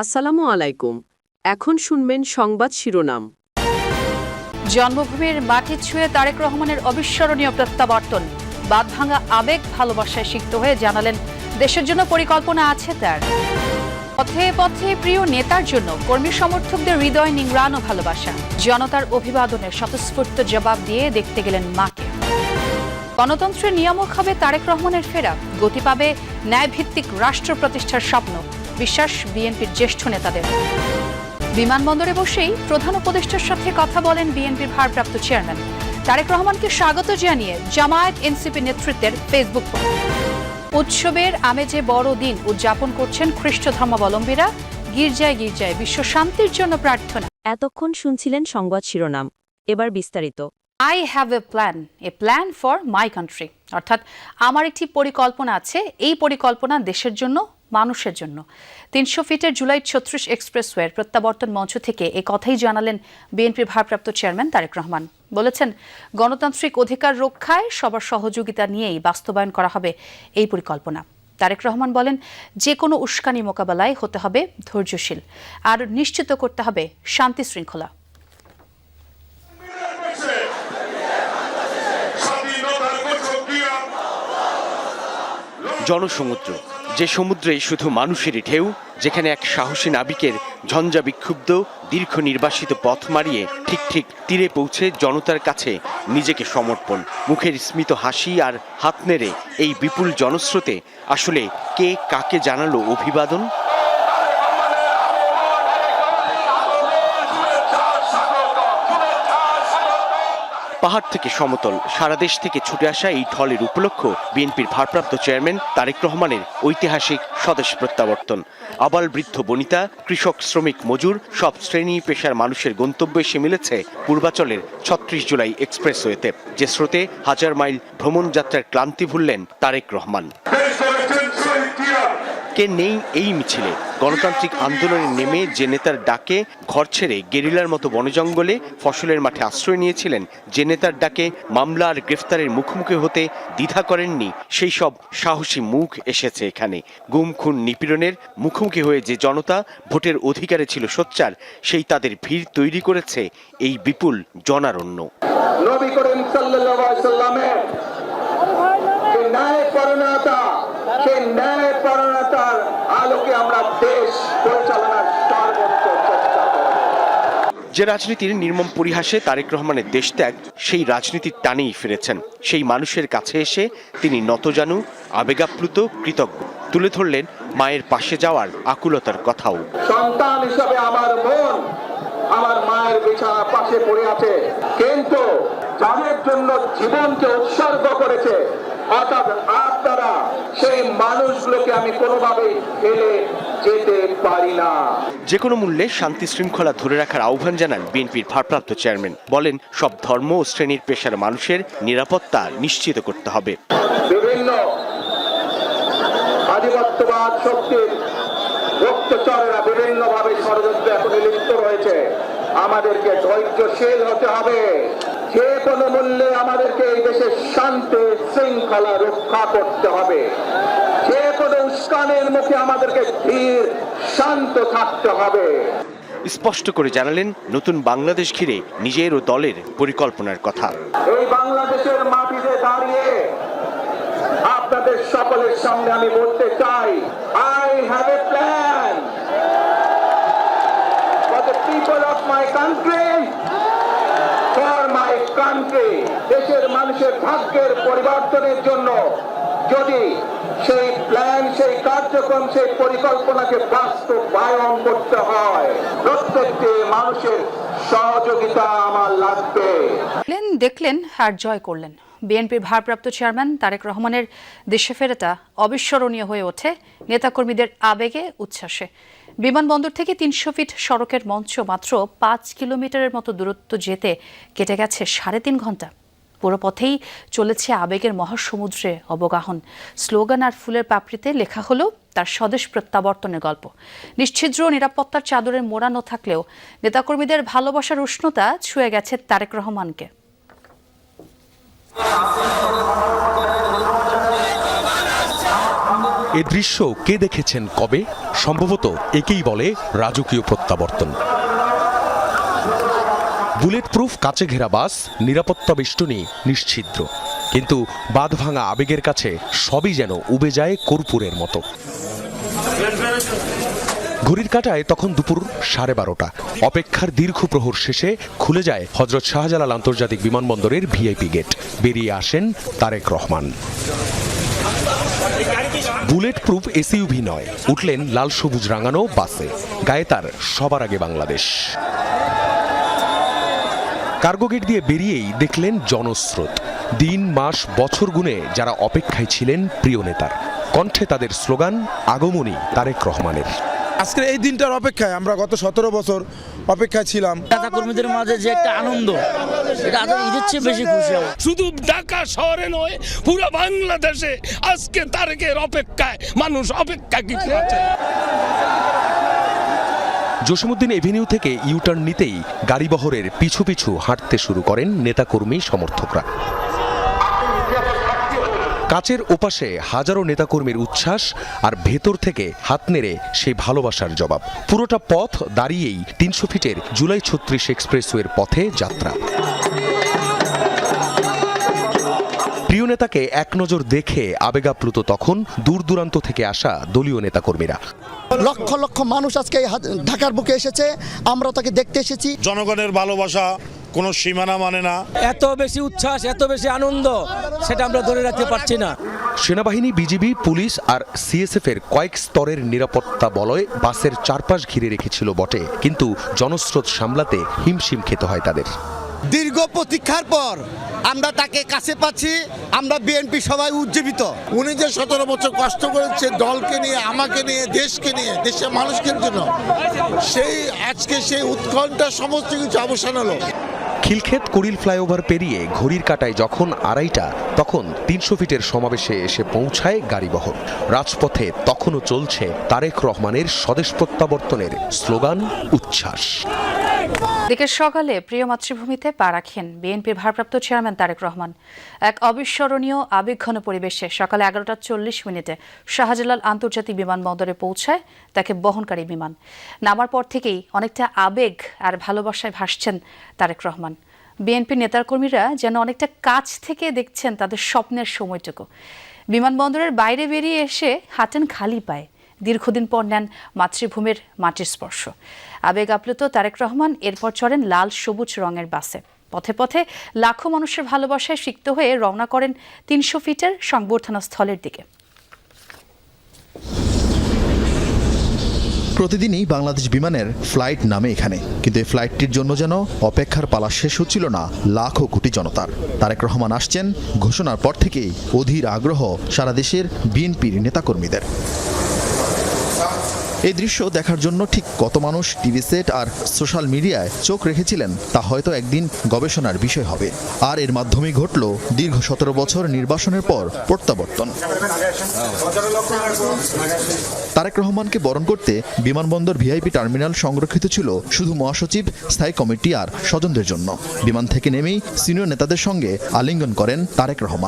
আসসালামু আলাইকুম। এখন শুনবেন সংবাদ শিরোনাম। জন্মভূমির মাটি ছুঁয়ে তারেক রহমানের অবিস্মরণীয় প্রত্যাবর্তন। বাঁধভাঙা আবেগ ভালোবাসায় সিক্ত হয়ে জানালেন, দেশের জন্য পরিকল্পনা আছে তার। পথে পথে প্রিয় নেতার জন্য, কর্মী সমর্থকদের হৃদয় নিংড়ানো ভালোবাসা। জনতার অভিবাদনের স্বতঃস্ফূর্ত জবাব দিয়ে দেখতে গেলেন মাকে। গণতন্ত্রের নিয়ামক হবে তারেক রহমানের ফেরা। গতি পাবে ন্যায়ভিত্তিক রাষ্ট্র প্রতিষ্ঠার স্বপ্ন। বিশ্বাস বিএনপির জ্যেষ্ঠ নেতাদের। বিমানবন্দরে বসেই প্রধান উপদেষ্টার সাথে কথা বলেন বিএনপির ভারপ্রাপ্ত চেয়ারম্যান। তারেক রহমানকে স্বাগত জানিয়ে জামায়াত এনসিপি নেতৃত্বের ফেসবুক উৎসবের আমেজে বড় দিন উদযাপন করছেন খ্রিস্ট ধর্মাবলম্বীরা। গির্জায় গির্জায় বিশ্ব শান্তির জন্য প্রার্থনা। এতক্ষণ শুনছিলেন সংবাদ শিরোনাম। এবার বিস্তারিত। I have a plan a plan for my country অর্থাৎ আমার একটি পরিকল্পনা আছে, এই পরিকল্পনা দেশের জন্য, মানুষের জন্য। তিনশো ফিটের জুলাই ছত্রিশ এক্সপ্রেসওয়ের প্রত্যাবর্তন মঞ্চ থেকে এ কথাই জানালেন বিএনপির ভারপ্রাপ্ত চেয়ারম্যান তারেক রহমান। বলেছেন, গণতান্ত্রিক অধিকার রক্ষায় সবার সহযোগিতা নিয়েই বাস্তবায়ন করা হবে এই পরিকল্পনা। তারেক রহমান বলেন, যে কোনো উস্কানি মোকাবেলায় হতে হবে ধৈর্যশীল। আর নিশ্চিত করতে হবে শান্তি শৃঙ্খলা। জনসমুদ্র, যে সমুদ্রে শুধু মানুষেরই ঢেউ, যেখানে এক সাহসী নাবিকের ঝঞ্ঝা বিক্ষুব্ধ, দীর্ঘ নির্বাসিত পথ মারিয়ে ঠিক ঠিক তীরে পৌঁছে জনতার কাছে নিজেকে সমর্পণ, মুখের স্মিত হাসি আর হাত নেড়ে এই বিপুল জনস্রোতে আসলে কে কাকে জানালো অভিবাদন? পাহাড় থেকে সমতল। সারা দেশ থেকে ছুটে আসা এই ঢলের উপলক্ষ বিএনপির ভারপ্রাপ্ত চেয়ারম্যান তারেক রহমানের ঐতিহাসিক স্বদেশ প্রত্যাবর্তন। আবাল বৃদ্ধ বনিতা কৃষক শ্রমিক মজুর সব শ্রেণি পেশার মানুষের গন্তব্যে এসে মিলেছে পূর্বাচলের ছত্রিশ জুলাই এক্সপ্রেসওয়েতে। যে স্রোতে হাজার মাইল ভ্রমণ যাত্রার ক্লান্তি ভুললেন তারেক রহমান। কে নেই এই মিছিলে? গণতান্ত্রিক আন্দোলনে নেমে যে নেতার ডাকে ঘর ছেড়ে গেরিলার মতো বনজঙ্গলে ফসলের মাঠে আশ্রয় নিয়েছিলেন, যে নেতার ডাকে মামলা আর গ্রেফতারের মুখোমুখি হতে দ্বিধা করেননি, সেই সব সাহসী মুখ এসেছে এখানে। গুম, খুন, নিপীড়নের মুখোমুখি হয়ে যে জনতা ভোটের অধিকারে ছিল সোচ্চার, সেই তাদের ভিড় তৈরি করেছে এই বিপুল জনারণ্য। নবী করিম সাল্লাল্লাহু আলাইহি সাল্লামের যে ন্যায় পরণতা সেই ন্যায় আলোকে আমরা দেশ পরিচালনার সর্বোচ্চ চেষ্টা করব। যে রাজনীতির নির্মম পরিহাসে তারেক রহমানের দেশত্যাগ সেই রাজনীতির টানেই ফিরেছেন। সেই মানুষের কাছে এসে তিনি নতজানু আবেগাপ্লুত কৃতজ্ঞ। তুলে ধরলেন মায়ের পাশে যাওয়ার আকুলতার কথাও। সন্তান হিসাবে আমার মন আমার মায়ের বিছানা পাশে পড়ে আছে। কিন্তু যাদের জন্য জীবনকে উৎসর্গ করেছে অর্থাৎ আপনারা সেই মানুষগুলোকে আমি কোনোভাবেই ফেলে যেতে পারি না। যে কোনো মূল্যে শান্তি শৃঙ্খলা ধরে রাখার আহ্বান জানান বিএনপির ভারপ্রাপ্ত চেয়ারম্যান। বলেন সব ধর্ম ও শ্রেণির পেশার মানুষের নিরাপত্তা নিশ্চিত করতে হবে। বিভিন্ন আধিপত্যবাদ শক্তির গুপ্তচরেরা বিভিন্নভাবে ষড়যন্ত্রে এখন লিপ্ত রয়েছে। আমাদেরকে ধৈর্যশীল হতে হবে। যে কোনো মূল্যে আমাদেরকে এই দেশের শান্তি শৃঙ্খলা রক্ষা করতে হবে। যে কোনো উস্কানের মুখে আমাদেরকে ধীর শান্ত থাকতে হবে। স্পষ্ট করে জানালেন নতুন বাংলাদেশ ঘিরে নিজের ও দলের পরিকল্পনার কথা। এই বাংলাদেশের মাটিতে দাঁড়িয়ে আপনাদের সকলের সামনে আমি বলতে চাই I have a plan for the people of my country country দেশের মানুষের ভাগ্যের পরিবর্তনের জন্য যদি সেই প্ল্যান সেই কার্যক্রম, সেই পরিকল্পনাকে বাস্তবায়ন করতে হয়, প্রত্যেকটি মানুষের সহযোগিতা আমার লাগবে। দেখলেন আর জয় করলেন। বিএনপির ভারপ্রাপ্ত চেয়ারম্যান তারেক রহমানের দেশে ফেরাটা অবিস্মরণীয় হয়ে ওঠে। নেতাকর্মীদের আবেগে, উচ্ছ্বাসে। বিমানবন্দর থেকে তিনশো ফিট সড়কের মঞ্চ মাত্র পাঁচ কিলোমিটারের মতো দূরত্ব যেতে কেটে গেছে সাড়ে তিন ঘণ্টা। পুরো পথেই চলেছে আবেগের মহাসমুদ্রে অবগাহন। স্লোগান আর ফুলের পাপড়িতে লেখা হলো তার স্বদেশ প্রত্যাবর্তনের গল্প। নিশ্ছিদ্র নিরাপত্তার চাদরে মোড়ানো থাকলেও নেতাকর্মীদের ভালোবাসার উষ্ণতা ছুঁয়ে গেছে তারেক রহমানকে। এ দৃশ্য কে দেখেছেন কবে? সম্ভবত একেই বলে রাজকীয় প্রত্যাবর্তন। বুলেট প্রুফ কাচে ঘেরা বাস, নিরাপত্তা বেষ্টনী নিশ্ছিদ্র। কিন্তু বাঁধ ভাঙা আবেগের কাছে সবই যেন উবে যায় কর্পূরের মতো। ঘড়ির কাটায় তখন দুপুর সাড়ে বারোটা। অপেক্ষার দীর্ঘ প্রহর শেষে খুলে যায় হজরত শাহজালাল আন্তর্জাতিক বিমানবন্দরের ভিআইপি গেট। বেরিয়ে আসেন Tarique Rahman. Bullet proof SUV নয়। উঠলেন লাল সবুজ রাঙানো বাসে। গায়ে তার সবার আগে বাংলাদেশ। কার্গো গেট দিয়ে বেরিয়েই দেখলেন জনস্রোত। দিন মাস বছর গুণে যারা অপেক্ষায় ছিলেন প্রিয় নেতার। কণ্ঠে তাদের স্লোগান আগমনী তারেক রহমানের। আজকের এই দিনটার অপেক্ষায় আমরা গত সতেরো বছর অপেক্ষায় ছিলাম। নেতা কর্মীদের মাঝে যে একটা আনন্দ এটা আরও ঈদের চেয়ে বেশি খুশি আমার। শুধু ঢাকা শহরে নয় পুরো বাংলাদেশে আজকে তারেকের অপেক্ষায় মানুষ অপেক্ষা কিছু আছে? জসিমুদ্দিন এভিনিউ থেকে ইউটার্ন নিতেই গাড়িবহরের পিছু পিছু হাঁটতে শুরু করেন নেতাকর্মী সমর্থকরা। কাচের ওপাশে হাজারো নেতাকর্মীর উচ্ছ্বাস আর ভেতর থেকে হাত নেড়ে সেই ভালোবাসার জবাব। পুরোটা পথ দাঁড়িয়েই তিনশো ফিটের জুলাই ছত্রিশ এক্সপ্রেসওয়ের পথে যাত্রা। প্রিয় নেতাকে এক নজর দেখে আবেগাপ্লুত তখন দূর দূরান্ত থেকে আসা দলীয় নেতাকর্মীরা। লক্ষ লক্ষ মানুষ আজকে ঢাকার বুকে এসেছে। আমরা তাকে দেখতে এসেছি। জনগণের ভালোবাসা কোনো সীমানা মানে না। এত বেশি উচ্ছ্বাস এত বেশি আনন্দ সেটা আমরা ধরে রাখতে পারছি না। সেনাবাহিনী বিজিবি পুলিশ আর সিএসএফ এর কয়েক স্তরের নিরাপত্তা বলয় বাসের চারপাশ ঘিরে রেখেছিল বটে। কিন্তু জনস্রোত সামলাতে হিমশিম খেতে হয় তাদের। দীর্ঘ প্রতীক্ষার পর আমরা তাকে কাছে পাচ্ছি আমরা বিএনপি সবাই উজ্জীবিত। উনি যে সতেরো বছর কষ্ট করেছে দলকে নিয়ে আমাকে নিয়ে দেশকে নিয়ে দেশের মানুষকে জন্য সেই আজকে সেই উৎকণ্ঠা সমস্ত কিছু অবসান হলো। খিলক্ষেত কুড়িল ফ্লাইওভার পেরিয়ে ঘড়ির কাটায় যখন আড়াইটা তখন তিনশো ফিটের সমাবেশে এসে পৌঁছায় গাড়িবহর। রাজপথে তখনও চলছে তারেক রহমানের স্বদেশ প্রত্যাবর্তনের স্লোগান উচ্ছ্বাস। দিকে সকালে প্রিয় মাতৃভূমিতে পা রাখেন বিএনপির ভারপ্রাপ্ত চেয়ারম্যান তারেক রহমান। এক অবিস্মরণীয় আবেগঘন পরিবেশে সকালে এগারোটা চল্লিশ মিনিটে শাহজালাল আন্তর্জাতিক বিমানবন্দরে পৌঁছায় তাকে বহনকারী বিমান। নামার পর থেকেই অনেকটা আবেগ আর ভালোবাসায় ভাসছেন তারেক রহমান। বিএনপি নেতাকর্মীরা যেন অনেকটা কাছ থেকে দেখছেন তাদের স্বপ্নের সময়টুকু। বিমানবন্দরের বাইরে বেরিয়ে এসে হাঁটেন খালি পায়ে। দীর্ঘদিন পর নেন মাতৃভূমির মাটির স্পর্শ। আবেগ আপ্লুত তারেক রহমান এরপর চড়েন লাল সবুজ রঙের বাসে। পথে পথে লাখো মানুষের ভালোবাসায় সিক্ত হয়ে রওনা করেন তিনশো ফিটের সংবর্ধনা স্থলের দিকে। প্রতিদিনই বাংলাদেশ বিমানের ফ্লাইট নামে এখানে, কিন্তু এই ফ্লাইটটির জন্য যেন অপেক্ষার পালা শেষ হচ্ছিল না লাখো কোটি জনতার। তারেক রহমান আসছেন ঘোষণার পর থেকেই অধীর আগ্রহ সারা দেশের বিএনপির নেতাকর্মীদের। এই দৃশ্য দেখার জন্য ঠিক কত মানুষ টিভি সেট আর সোশ্যাল মিডিয়ায় চোখ রেখেছিলেন, তা হয়তো একদিন গবেষণার বিষয় হবে। আর এর মাধ্যমেই ঘটল দীর্ঘ সতেরো বছর নির্বাসনের পর প্রত্যাবর্তন। তারেক রহমানকে বরণ করতে বিমানবন্দর ভিআইপি টার্মিনাল সংরক্ষিত ছিল শুধু মহাসচিব, স্থায়ী কমিটি আর স্বজনদের জন্য। বিমান থেকে নেমেই সিনিয়র নেতাদের সঙ্গে আলিঙ্গন করেন তারেক রহমান।